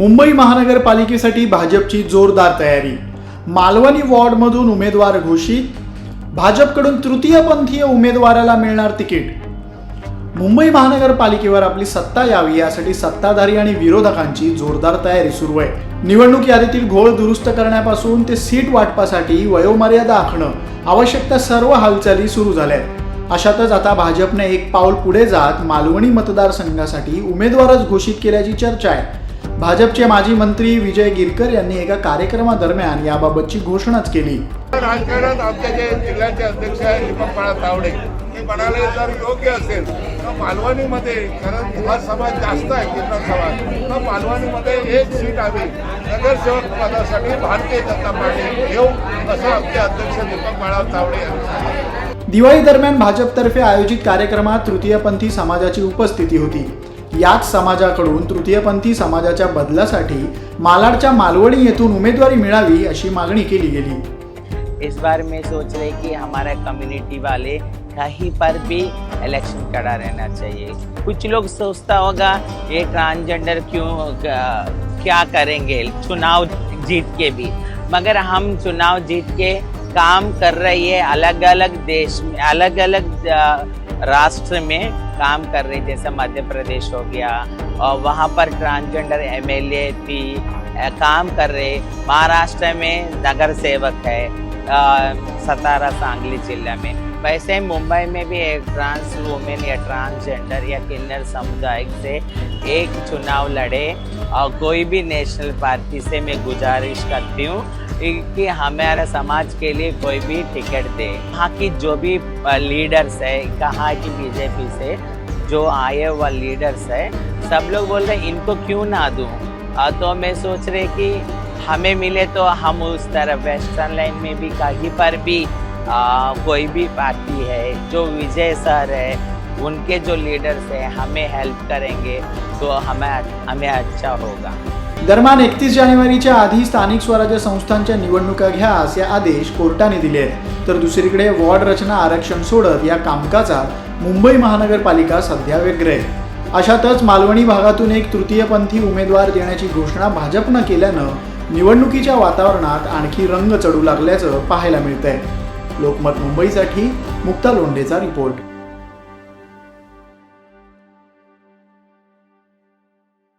मुंबई महानगरपालिकेसाठी भाजपची जोरदार तयारी. मालवणी वॉर्डमधून उमेदवार घोषित. भाजपकडून तृतीयपंथीय उमेदवाराला मिळणार तिकीट. मुंबई महानगरपालिकेवर आपली सत्ता यावी यासाठी सत्ताधारी आणि विरोधकांची जोरदार तयारी सुरू आहे. निवडणूक यादीतील घोळ दुरुस्त करण्यापासून ते सीट वाटपासाठी वयोमर्यादा आखणं आवश्यक त्या सर्व हालचाली सुरू झाल्या अशातच आता भाजपने एक पाऊल पुढे जात मालवणी मतदारसंघासाठी उमेदवारच घोषित केल्याची चर्चा आहे. भाजपचे माजी मंत्री विजय गिरकर यांनी एका कार्यक्रमादरम्यान याबाबतची घोषणाच केली. राजकारणात आमचे जे जिल्ह्याचे अध्यक्ष आहेत बाळा तावडे ते म्हणाले जर योग्य असेल तर मालवणीमध्ये कारण हा समाज जास्त आहे किरण समाज. तर मालवणीमध्ये एक सीट आम्ही नगरसेवक पदासाठी भारतीय जनता पार्टी घेऊ असं आमचे अध्यक्ष तावडे यांनी सांगितलं. दिवाळी दरम्यान भाजपतर्फे आयोजित कार्यक्रमात तृतीयपंथी समाजाची उपस्थिती होती. याच समाजाकडून तृतीयपंथी समाजाच्या बदलासाठी मालाडच्या मालवणी येथून उमेदवारी मिळावी अशी मागणी केली गेली. इस बार मैं सोच रही कि हमारा कम्युनिटी वाले कहीं पर भी इलेक्शन खड़ा रहना चाहिए। कुछ लोग सोचता होगा ये ट्रांसजेंडर क्यों क्या करेंगे? चुनाव जीत के भी। मगर हम चुनाव जीत के काम कर रही है अलग अलग देश में अलग अलग राष्ट्र में। काम कर रही जैसे मध्य प्रदेश हो गया और वहाँ पर ट्रांसजेंडर एमएलए थी काम कर रहे महाराष्ट्र में नगर सेवक है। सतारा सांगली ज़िले में। वैसे मुंबई में भी एक ट्रांस वुमेन या ट्रांसजेंडर या किन्नर समुदाय से एक चुनाव लड़े और कोई भी नेशनल पार्टी से मैं गुजारिश करती हूँ कि हमारे समाज के लिए कोई भी टिकट दे। यहाँ की जो भी लीडर्स है, कहाँ की बीजेपी से जो आए हुआ लीडर्स है, सब लोग बोल रहे इनको क्यों ना दूँ? तो मैं सोच रही कि हमें मिले तो हम उस तरफ वेस्टर्न लाइन में भी कहीं पर भी आ, कोई भी पार्टी है जो विजय सर है उनके जो लीडर्स हैं हमें हेल्प करेंगे तो हमें हमें अच्छा होगा। दरम्यान एकतीस जानेवारीच्या आधी स्थानिक स्वराज्य संस्थांच्या निवडणुका घ्या असे आदेश कोर्टाने दिले आहेत. तर दुसरीकडे वॉर्ड रचना आरक्षण सोडत या कामकाजात मुंबई महानगरपालिका सध्या व्यग्र आहे. अशातच मालवणी भागातून एक तृतीयपंथी उमेदवार देण्याची घोषणा भाजपनं केल्यानं निवडणुकीच्या वातावरणात आणखी रंग चढू लागल्याचं पाहायला मिळतंय. लोकमत मुंबईसाठी मुक्ता लोंढेचा रिपोर्ट.